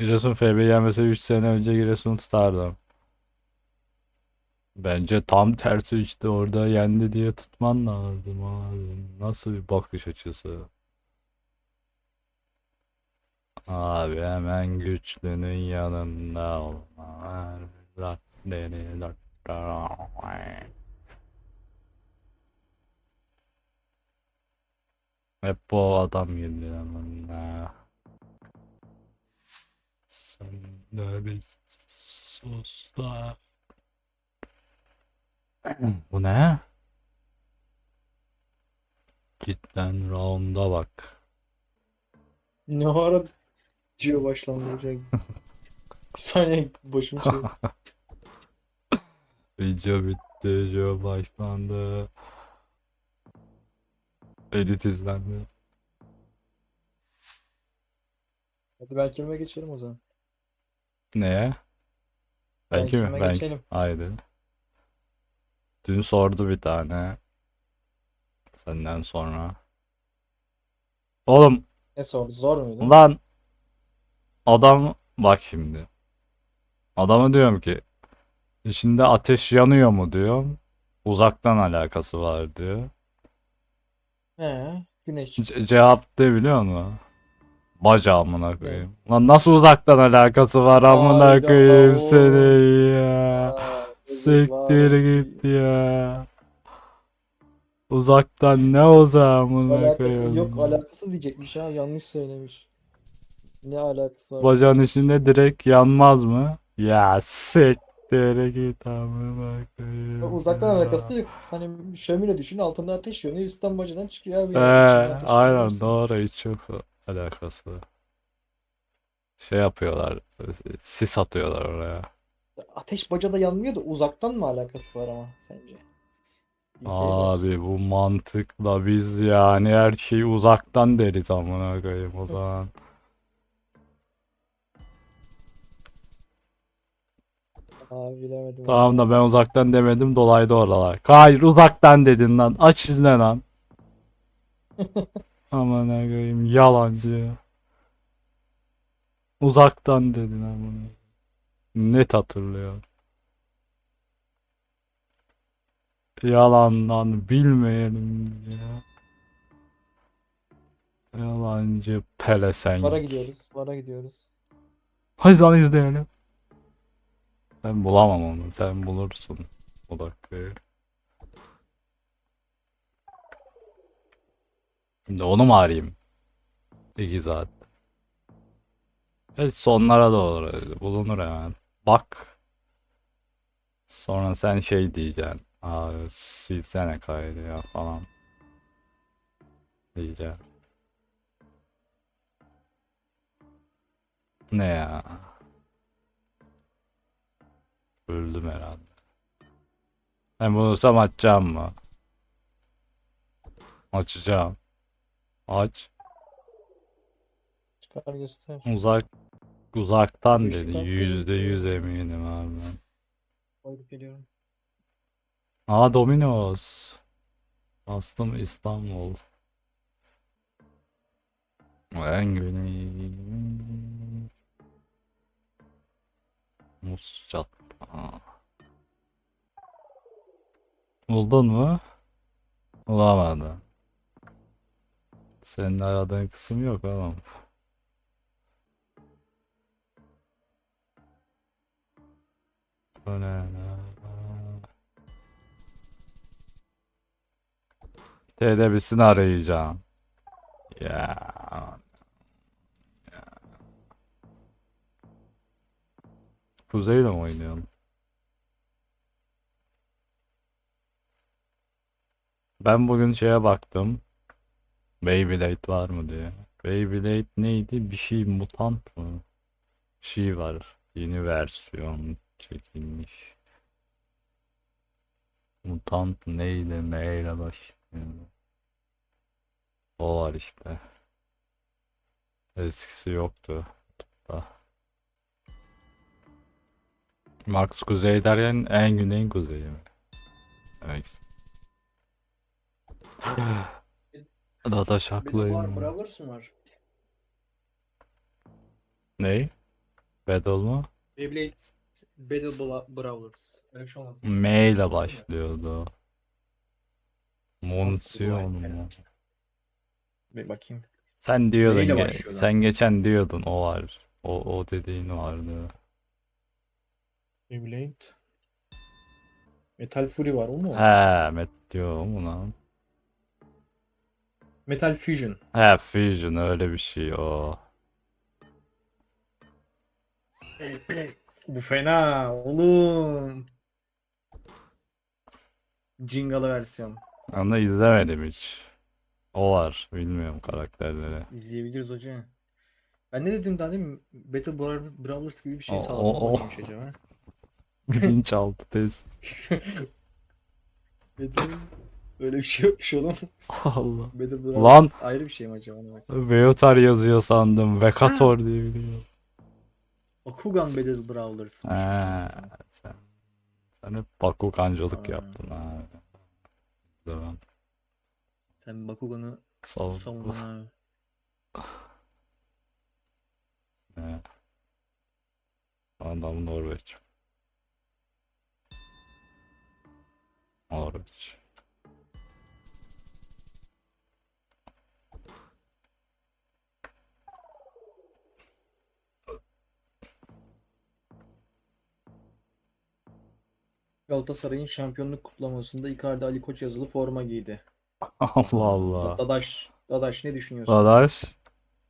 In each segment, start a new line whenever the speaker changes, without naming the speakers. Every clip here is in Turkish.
Giresun FB yenmese 3 sene önce Giresun'u tutardım. Bence tam tersi işte orada yendi diye tutman lazım abi. Nasıl bir bakış açısı? Abi hemen güçlünün yanında olma. Hep bu adam geliyor yanımda. Sen de bir sus da. Bu ne? Cidden round'a bak.
Ne ara diyor başlandıracak. Bir saniye başım şey.
Video bitti, video başlandı. Edit izlendi.
Hadi ben kimime geçelim o zaman.
Neye? Belki mi?
geçelim.
Haydi. Dün sordu bir tane. Senden sonra. Oğlum
Ne sordu? Zor muydu?
lan adam bak şimdi. Adama diyorum ki içinde ateş yanıyor mu diyorum. Uzaktan alakası var diyor.
He, güneş.
Ce- cevap ne biliyor musun? Bacağımına koyayım. Lan nasıl uzaktan alakası var amına
Hayda.
koyayım seni ya. Siktir git ya. Uzaktan ne uzağı amına
Alakasız
koyayım.
yok alakasız diyecekmiş ha yanlış söylemiş. Ne alakası var?
Bacağın içinde direkt yanmaz mı? Ya siktir git amına koyayım.
Uzaktan
ya.
alakası da yok. Hani şömine düşün altında ateş yanıyor üstten bacadan çıkıyor abi.
Ee,
yani. İçinde ateş
aynen doğru hiç yok alakası. Şey yapıyorlar. Sis atıyorlar oraya.
Ateş bacada yanmıyor da uzaktan mı alakası var ama sence?
Abi bu mantıkla biz yani her şeyi uzaktan deriz amına koyayım o zaman.
Abi bilemedim.
Tamam da ben uzaktan demedim dolaydı oralar. Hayır uzaktan dedin lan. Aç izle lan. Aman koyayım yalancı. Uzaktan dedin amına. Net hatırlıyorum. Yalandan bilmeyelim ya. Yalancı pelesenk.
Vara gidiyoruz. Vara gidiyoruz.
Hadi lan izleyelim. Ben bulamam onu. Sen bulursun. O dakikayı. Şimdi onu mu arayayım? İki saat. Evet sonlara doğru bulunur hemen. Bak. Sonra sen şey diyeceksin. Abi silsene kaydı ya falan. Diyeceğim. Ne ya? Öldüm herhalde. Ben bulursam açacağım mı? Açacağım. Aç.
Çıkar göster.
Uzak uzaktan
Işık
dedi. Yüzde yüz eminim abi ben.
Koyduk geliyorum.
Aa Domino's. Bastım İstanbul. En güney. Muscat. Aa. Buldun mu? Bulamadın. Senin aradığın kısım yok oğlum. Bu ne? TDB'sini arayacağım. Ya. ya. Kuzey'le mi oynuyorsun? Ben bugün şeye baktım. Beyblade var mı diye. Beyblade neydi? Bir şey mutant mı? Bir şey var. Yeni versiyon çekilmiş. Mutant neydi? M ile başlıyor. O var işte. Eskisi yoktu. Da. Max kuzey derken en güneyin kuzeyi mi? Evet. Data
Benim var
şaklıyım.
Brawlers mı var?
Ney? Battle mı?
Beyblade Battle Bla- Brawlers. Öyle bir şey olmaz.
M ile başlıyordu.
Aslında
mu?
Bir bakayım.
Sen diyordun ge-
başlıyor lan?
sen geçen diyordun o var. O o dediğin vardı.
Beyblade. Metal Fury var o mu?
He, met diyor mu lan?
Metal Fusion.
He, Fusion öyle bir şey o.
Bu fena oğlum. Jingle versiyon.
Onu izlemedim hiç. O var, bilmiyorum karakterleri.
İzleyebiliriz hocam. Ben ne dedim daha değil mi? Battle Brawlers, Brawlers gibi bir şey sağladım
o- o.
acaba?
Bilinçaltı test.
Öyle bir şey yokmuş oğlum.
Allah.
Battle
Lan!
Brawlers ayrı bir şey mi acaba? Ona bak.
Veotar yazıyor sandım. Vekator diye biliyorum.
Bakugan Battle Brawlers.
He, sen, sen hep Bakugancılık
Aa.
yaptın ha. Devam.
Sen Bakugan'ı
Savun.
savundun abi.
He. Adam Norveç. Norveç.
Galatasaray'ın şampiyonluk kutlamasında Icardi Ali Koç yazılı forma giydi.
Allah Allah.
Dadaş, Dadaş ne düşünüyorsun?
Dadaş.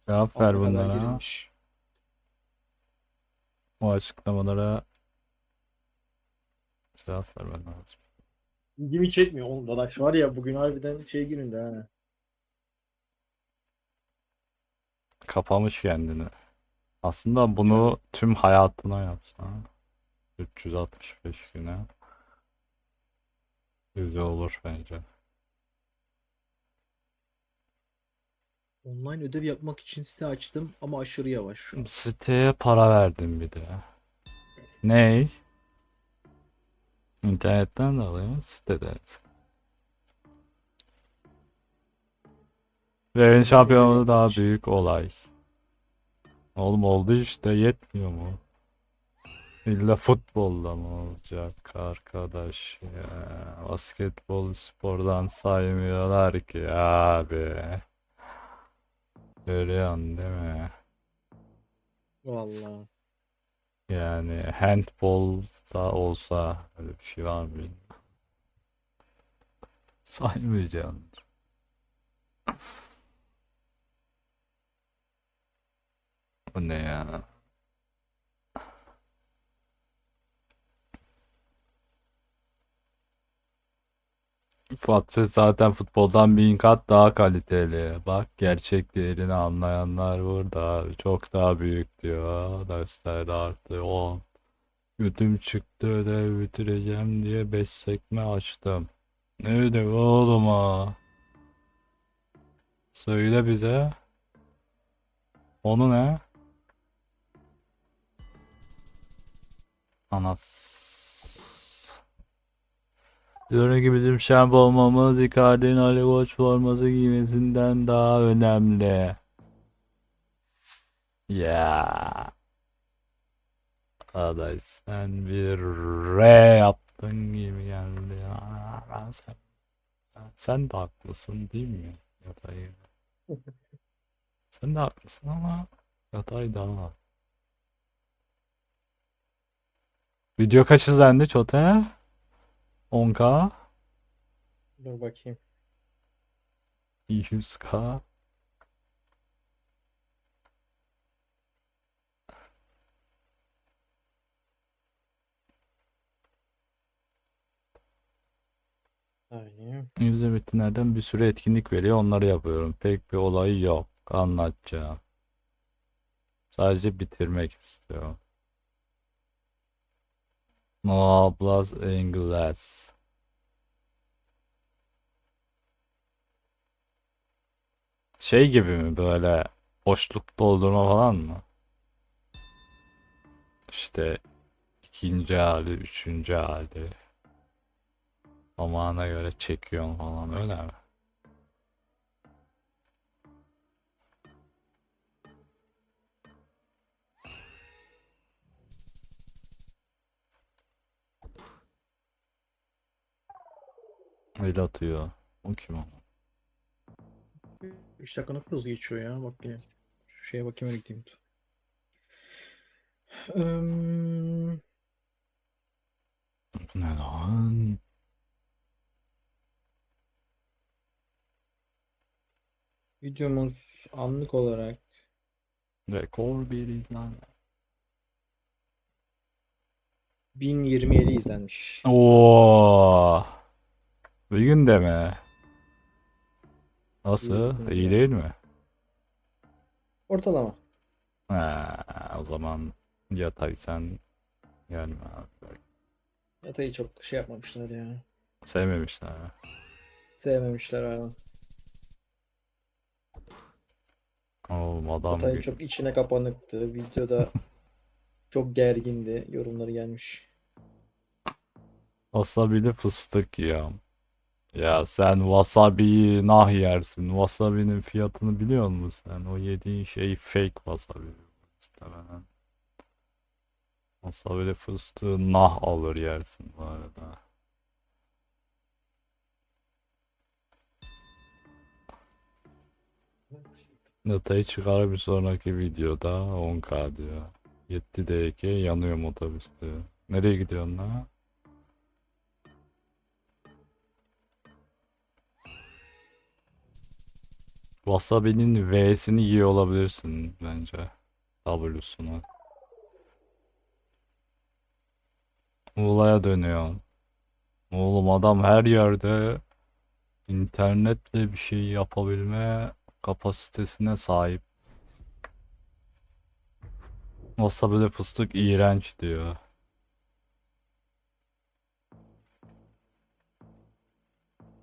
Cevap ver
kadar
bunlara.
girilmiş.
O açıklamalara cevap vermen lazım.
İlgimi çekmiyor oğlum Dadaş var ya bugün harbiden şey gününde ha.
Kapamış kendini. Aslında bunu tüm hayatına yapsa 365 güne güzel olur bence.
Online ödev yapmak için site açtım ama aşırı yavaş şu an.
Siteye para verdim bir de. Ney? İnternetten de alayım, sitede. Ve şampiyonu daha büyük olay. Oğlum oldu işte yetmiyor mu? İlla futbolda mı olacak arkadaş ya? Basketbol spordan saymıyorlar ki abi. Görüyorsun değil mi?
Vallahi.
Yani handball da olsa öyle bir şey var mı bilmiyorum. Saymayacağım. Bu ne ya? Fatih zaten futboldan bin kat daha kaliteli. Bak gerçek değerini anlayanlar burada. Çok daha büyük diyor. Dersler artı 10. Götüm çıktı ödev bitireceğim diye 5 sekme açtım. Ne ödevi oğlum ha? Söyle bize. Onu ne? Anas. Diyorum ki bizim şamp olmamız Icardi'nin Ali Koç forması giymesinden daha önemli. Ya. Arkadaş sen bir R yaptın gibi geldi ya. Sen, sen de haklısın değil mi? Yatay. Sen de haklısın ama Yatay daha. Video kaç izlendi Çote? 10k?
Dur bakayım.
100k?
Aynen.
Yüzde metinlerden bir sürü etkinlik veriyor. Onları yapıyorum. Pek bir olay yok. Anlatacağım. Sadece bitirmek istiyorum. No hablas inglés. Şey gibi mi böyle boşluk doldurma falan mı? İşte ikinci hali, üçüncü hali. Zamana göre çekiyorum falan öyle mi? El atıyor. O kim o?
3 dakika hızlı geçiyor ya. Bak yine. Şu şeye bakayım öyle gideyim.
Bu ne lan?
videomuz anlık olarak
Rekor bir izlenme.
1027 izlenmiş.
Oo. Bir günde mi? Nasıl?
günde.
İyi değil mi?
Ortalama.
Ha, o zaman yatay sen gelme abi.
Yatayı çok şey yapmamışlar ya.
Sevmemişler. ha.
Sevmemişler abi.
Oğlum adam
Yatay
gü-
çok içine kapanıktı. Videoda çok gergindi. Yorumları gelmiş.
Wasabili fıstık ya. Ya sen wasabi'yi nah yersin. Wasabi'nin fiyatını biliyor musun sen? O yediğin şey fake wasabi. Muhtemelen. Wasabili fıstığı nah alır yersin bu arada. Datayı çıkar bir sonraki videoda 10k diyor. Yetti DK yanıyorum otobüste. Nereye gidiyorsun lan? Wasabi'nin V'sini yiyor olabilirsin bence. W'sunu. Muğla'ya dönüyor. Oğlum adam her yerde internetle bir şey yapabilme kapasitesine sahip. Wasabi'de fıstık iğrenç diyor.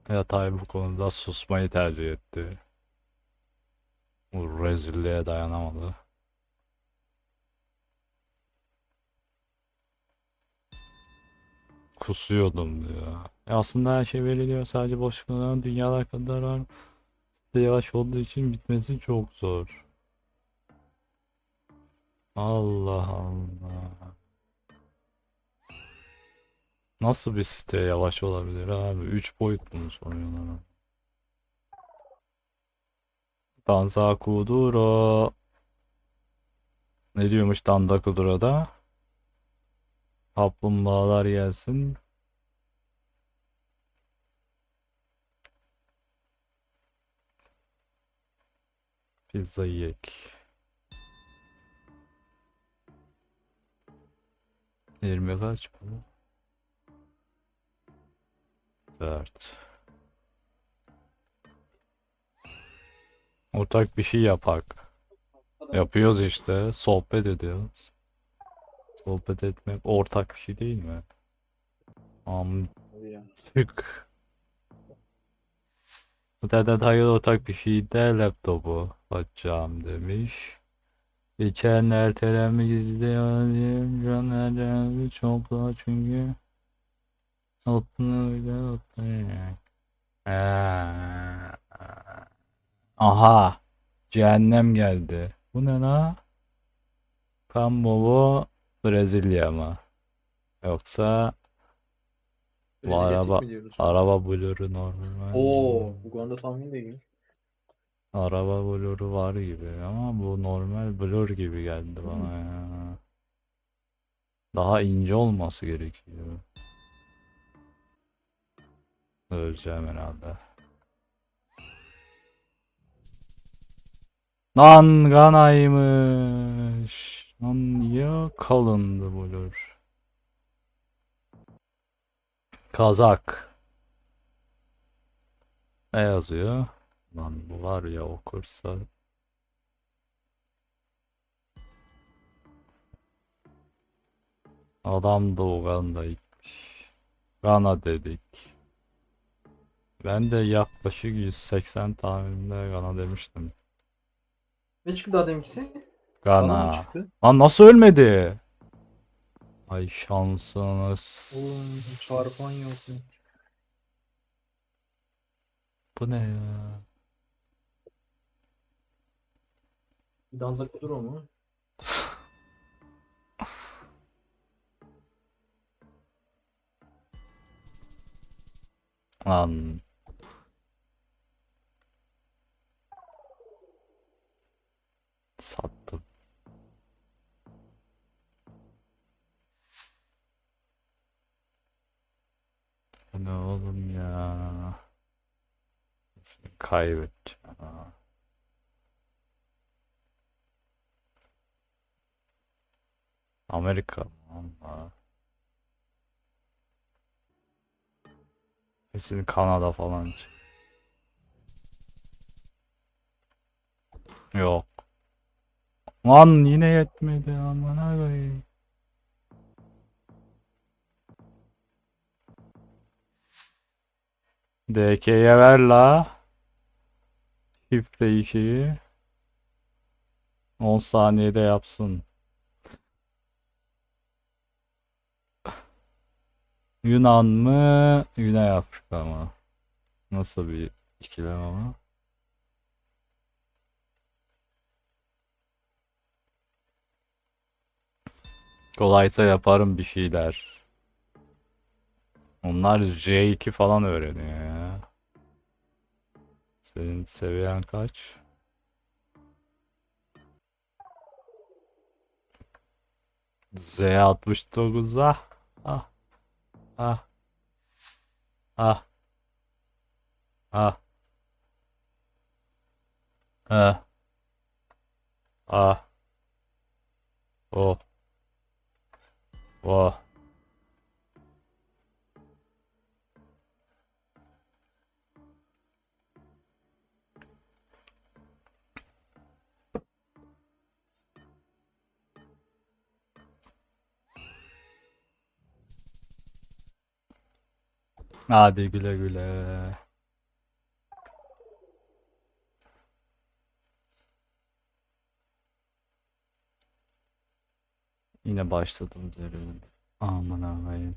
Yatay bu konuda susmayı tercih etti. Bu rezilliğe dayanamadı. Kusuyordum diyor. E aslında her şey veriliyor. Sadece boşluklardan dünyalar kadar var. Site yavaş olduğu için bitmesi çok zor. Allah Allah. Nasıl bir site yavaş olabilir abi? 3 boyutlu mu soruyorlar? Danza Kuduro. Ne diyormuş Danda Kuduro'da? Kaplumbağalar gelsin. Pizza yiyek. 20 kaç bu? 4. Ortak bir şey yapak. Yapıyoruz işte. Sohbet ediyoruz. Sohbet etmek ortak bir şey değil mi? Amtık. Bu da hayır ortak bir şey de laptopu açacağım demiş. Geçen ertelemek istiyorum. Can ertelemek çok zor çünkü. Altını öyle atlayacak. Aha. Cehennem geldi. Bu ne la? Kambovo Brezilya mı? Yoksa Bu
Brezilya tek
araba-
mi diyoruz?
araba bluru normal.
Oo, Uganda tahmin değil.
Araba bluru var gibi ama bu normal blur gibi geldi bana ya. Daha ince olması gerekiyor. Öleceğim herhalde. Lan ganaymış. Lan ya kalındı blur. Kazak. Ne yazıyor? Lan bu var ya okursa. Adam da Uganda'ymış. Gana dedik. Ben de yaklaşık 180 tahminimde Gana demiştim.
Ne çıktı daha deminkisi?
Gana.
çıktı?
Lan nasıl ölmedi? Ay şansınız.
Oğlum çarpan yok. mu?
Bu ne ya?
Danza Kuduro mu?
Lan. Kaybedeceğim. Amerika? Allah. Kesin Kanada falan. Yok. Lan yine yetmedi aman koyayım. DK'ye ver la. Şifre 2'yi. 10 saniyede yapsın. Yunan mı? Güney Afrika mı? Nasıl bir ikilem ama? Kolaysa yaparım bir şeyler. Onlar J2 falan öğreniyor. Senin seviyen kaç? Z69 ah. Ah. Ah. Ah. Ah. Ah. Ah. Oh. Oh. Hadi güle güle. Yine başladım derin. Aman ağayım.